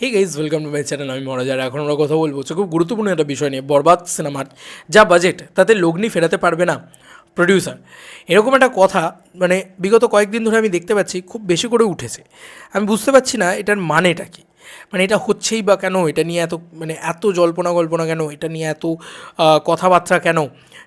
Hey guys welcome to my channel আমি মহারাজার এখন আমরা কথা বলব খুব গুরুত্বপূর্ণ একটা বিষয় নিয়ে, বরবাদ সিনেমার যা বাজেট তাতে লগ্নি ফেরাতে পারবে না প্রডিউসার এরকম একটা কথা মানে বিগত কয়েকদিন ধরে আমি দেখতে পাচ্ছি, খুব বেশি করে উঠেছে। আমি বুঝতে পারছি না এটার মানেটা কি। মানে এটা হচ্ছেই বা কেন? এটা নিয়ে এত মানে এত জল্পনা গল্পনা কেন? এটা নিয়ে এত কথাবার্তা কেন?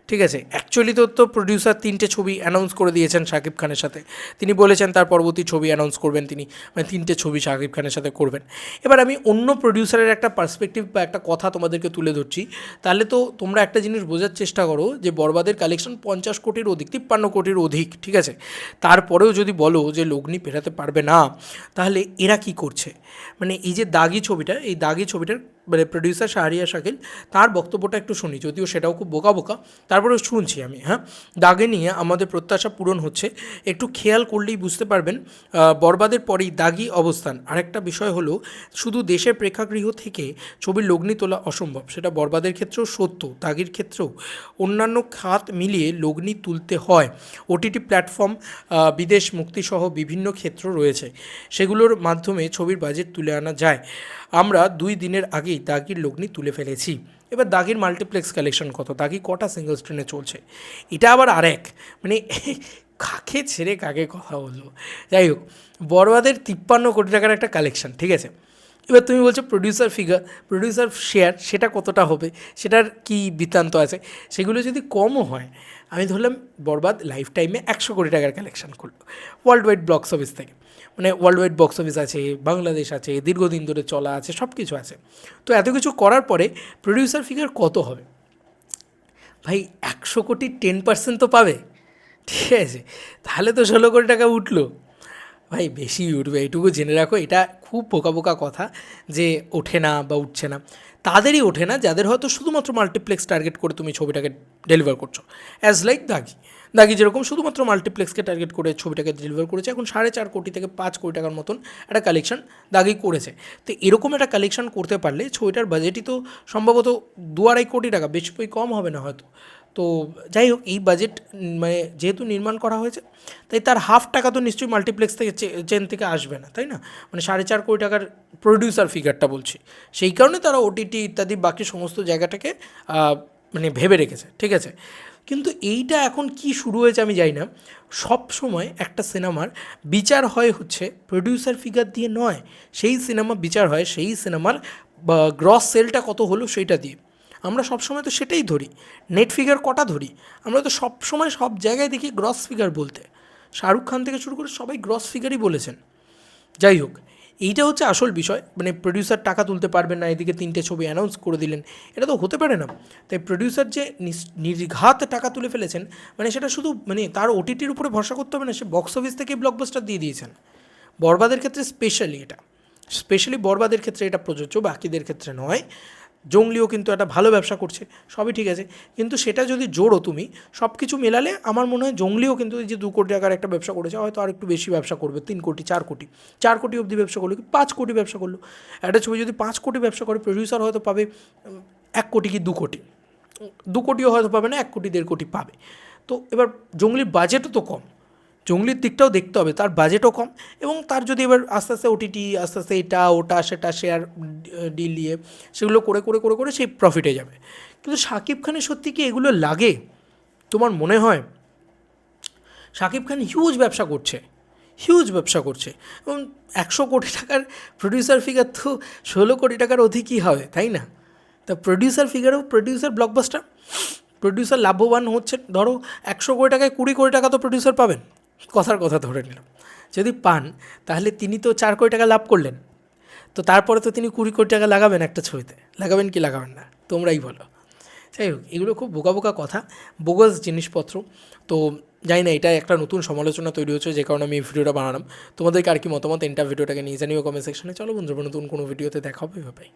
ঠিক আছে অ্যাকচুয়ালি তো তো প্রডিউসার তিনটে ছবি অ্যানাউন্স করে দিয়েছেন শাকিব খানের সাথে। তিনি বলেছেন তার পরবর্তী ছবি অ্যানাউন্স করবেন তিনি মানে তিনটে ছবি শাকিব খানের সাথে করবেন। এবার আমি অন্য প্রডিউসারের একটা পার্সপেক্টিভ বা একটা কথা তোমাদেরকে তুলে ধরছি। তাহলে তো তোমরা একটা জিনিস বোঝার চেষ্টা করো যে বরবাদের কালেকশন পঞ্চাশ কোটির অধিক, তিপ্পান্ন কোটির অধিক, ঠিক আছে? তারপরেও যদি বলো যে লগ্নি পেরাতে পারবে না, তাহলে এরা কি করছে? মানে এই যে দাগি ছবিটা এই দাগি ছবিটার মানে প্রডিউসার শাহরিয়া শাকিল, তার বক্তব্যটা একটু শুনি, যদিও সেটাও খুব বোকা বোকা। তারপরেও শুনছি আমি হ্যাঁ? দাগে নিয়ে আমাদের প্রত্যাশা পূরণ হচ্ছে। একটু খেয়াল করলেই বুঝতে পারবেন বরবাদের পরেই দাগি অবস্থান। আরেকটা বিষয় হলো, শুধু দেশের প্রেক্ষাগৃহ থেকে ছবির লগ্নি তোলা অসম্ভব। সেটা বরবাদের ক্ষেত্রেও সত্য, দাগির ক্ষেত্রেও। অন্যান্য খাত মিলিয়ে লগ্নি তুলতে হয়। ওটিটি প্ল্যাটফর্ম বিদেশ মুক্তিসহ বিভিন্ন ক্ষেত্র রয়েছে। সেগুলোর মাধ্যমে ছবির বাজেট তুলে আনা যায়। আমরা দুই দিনের আগেই দাগির লগ্নি তুলে ফেলেছি। এবার দাগির মাল্টিপ্লেক্স কালেকশন কত? দাগি কটা সিঙ্গল স্ক্রিনে চলছে? এটা আবার আরেক। মানে কাকে ছেড়ে কাকে কথা বলব? যাই হোক বড়বাদের তিপ্পান্ন কোটি টাকার একটা কালেকশন ঠিক আছে? এবার তুমি বলছো প্রডিউসার ফিগার প্রডিউসার শেয়ার সেটা কতটা হবে? সেটার কি বৃত্তান্ত আছে? সেগুলো যদি কমও হয়, আমি ধরলাম বরবাদ লাইফ টাইমে একশো কোটি টাকার কালেকশন করল। ওয়ার্ল্ড ওয়াইড বক্স অফিস থেকে। মানে ওয়ার্ল্ড ওয়াইড বক্স অফিস আছে, বাংলাদেশ আছে, দীর্ঘদিন ধরে চলা আছে সব কিছু আছে। তো এত কিছু করার পরে প্রডিউসার ফিগার কত হবে? ভাই, একশো কোটি টেন পার্সেন্ট তো পাবে। ঠিক আছে? তাহলে তো ষোলো কোটি টাকা উঠল। ভাই, বেশি উঠবে এইটুকু জেনে রাখো, এটা খুব বোকা বোকা কথা যে ওঠে না বা উঠছে না। তাদেরই ওঠে না, যাদের হয়তো শুধুমাত্র মাল্টিপ্লেক্স টার্গেট করে তুমি ছবিটাকে ডেলিভার করছ। অ্যাজ লাইক দাগি দাগি যেরকম শুধুমাত্র মাল্টিপ্লেক্সকে টার্গেট করে ছবিটাকে ডেলিভার করেছে, এখন সাড়ে চার কোটি থেকে পাঁচ কোটি টাকার মতন একটা কালেকশন দাগি করেছে। তো এরকম একটা কালেকশন করতে পারলে ছবিটার বাজেটই তো সম্ভবত দু আড়াই কোটি টাকা, বেশি কম হবে না হয়তো। তো যাই হোক, এই বাজেট মানে যেহেতু নির্মাণ করা হয়েছে, তাই তার হাফ টাকা তো নিশ্চয়ই মাল্টিপ্লেক্স থেকে চেন থেকে আসবে না, তাই না? মানে সাড়ে চার কোটি টাকার প্রডিউসার ফিগারটা বলছি। সেই কারণে তারা ওটিটি ইত্যাদি বাকি সমস্ত জায়গাটাকে মানে ভেবে রেখেছে, ঠিক আছে? কিন্তু এইটা এখন কি শুরু হয়েছে আমি জানি না। সব সময় একটা সিনেমার বিচার হয় হচ্ছে প্রডিউসার ফিগার দিয়ে নয়, সেই সিনেমা বিচার হয় সেই সিনেমার গ্রস সেলটা কত হলো সেইটা দিয়ে। আমরা সবসময় তো সেটাই ধরি। নেট ফিগার কটা ধরি? আমরা তো সবসময় সব জায়গায় দেখি গ্রস ফিগার বলতে। শাহরুখ খান থেকে শুরু করে সবাই গ্রস ফিগারই বলেছেন। যাই হোক, এইটা হচ্ছে আসল বিষয়। মানে প্রডিউসার টাকা তুলতে পারবেন না, এদিকে তিনটে ছবি অ্যানাউন্স করে দিলেন। এটা তো হতে পারে না। তাই প্রডিউসার যে নির্ঘাত টাকা তুলে ফেলেছেন মানে সেটা শুধু মানে তার ওটিটির উপরে ভরসা করতে হবে না, সে বক্স অফিস থেকে ব্লকবাস্টার দিয়ে দিয়েছেন। বরবাদের ক্ষেত্রে স্পেশালি এটা। স্পেশালি বরবাদের ক্ষেত্রে এটা প্রযোজ্য, বাকিদের ক্ষেত্রে নয়। জঙ্গলিও কিন্তু একটা ভালো ব্যবসা করছে, সবই ঠিক আছে। কিন্তু সেটা যদি জোড়ো তুমি সব কিছু মেলালে আমার মনে হয় জঙ্গলিও কিন্তু যে দু কোটি টাকার একটা ব্যবসা করেছে, হয়তো আর একটু বেশি ব্যবসা করবে, তিন কোটি, চার কোটি চার কোটি অবধি ব্যবসা করল কি পাঁচ কোটি ব্যবসা করল। একটা ছবি যদি পাঁচ কোটি ব্যবসা করে প্রডিউসার হয়তো পাবে এক কোটি কি দু কোটি? দু কোটিও হয়তো পাবে না, এক কোটি, দেড় কোটি পাবে। তো এবার জঙ্গলির বাজেটও তো কম। জঙ্গলির দিকটাও দেখতে হবে, তার বাজেটও কম এবং তার যদি এবার আস্তে আস্তে ওটিটি আস্তে আস্তে এটা, ওটা, সেটা শেয়ার ডিল দিয়ে সেগুলো করে করে করে করে সেই প্রফিটে যাবে। কিন্তু শাকিব খানের সত্যি কি এগুলো লাগে? তোমার মনে হয়? শাকিব খান হিউজ ব্যবসা করছে হিউজ ব্যবসা করছে। এবং একশো কোটি টাকার প্রডিউসার ফিগার তো ষোলো কোটি টাকার অধিকই হবে, তাই না? তা প্রডিউসার ফিগারও প্রডিউসার ব্লকবাস্টার প্রডিউসার লাভবান হচ্ছে ধরো একশো কোটি টাকায় কুড়ি কোটি টাকা তো প্রডিউসার পাবেন। কথার কথা ধরে নিলাম যদি পান, তাহলে তিনি তো চার কোটি টাকা লাভ করলেন। তো তারপরে তো তিনি কুড়ি কোটি টাকা লাগাবেন একটা ছবিতে। লাগাবেন কি লাগাবেন না, তোমরাই বলো। যাই হোক, এগুলো খুব বোকা বোকা কথা, বোগাস জিনিসপত্র। তো জানি না, এটা একটা নতুন সমালোচনা তৈরি হচ্ছে, যে কারণে আমি এই ভিডিওটা বানালাম। তোমাদেরকে আর কি মতামত এন্টার ভিডিওটাকে নিয়ে জানিও কমেন্ট সেকশনে চলো বন্ধুরা, নতুন কোনো ভিডিওতে দেখা হবে ভাই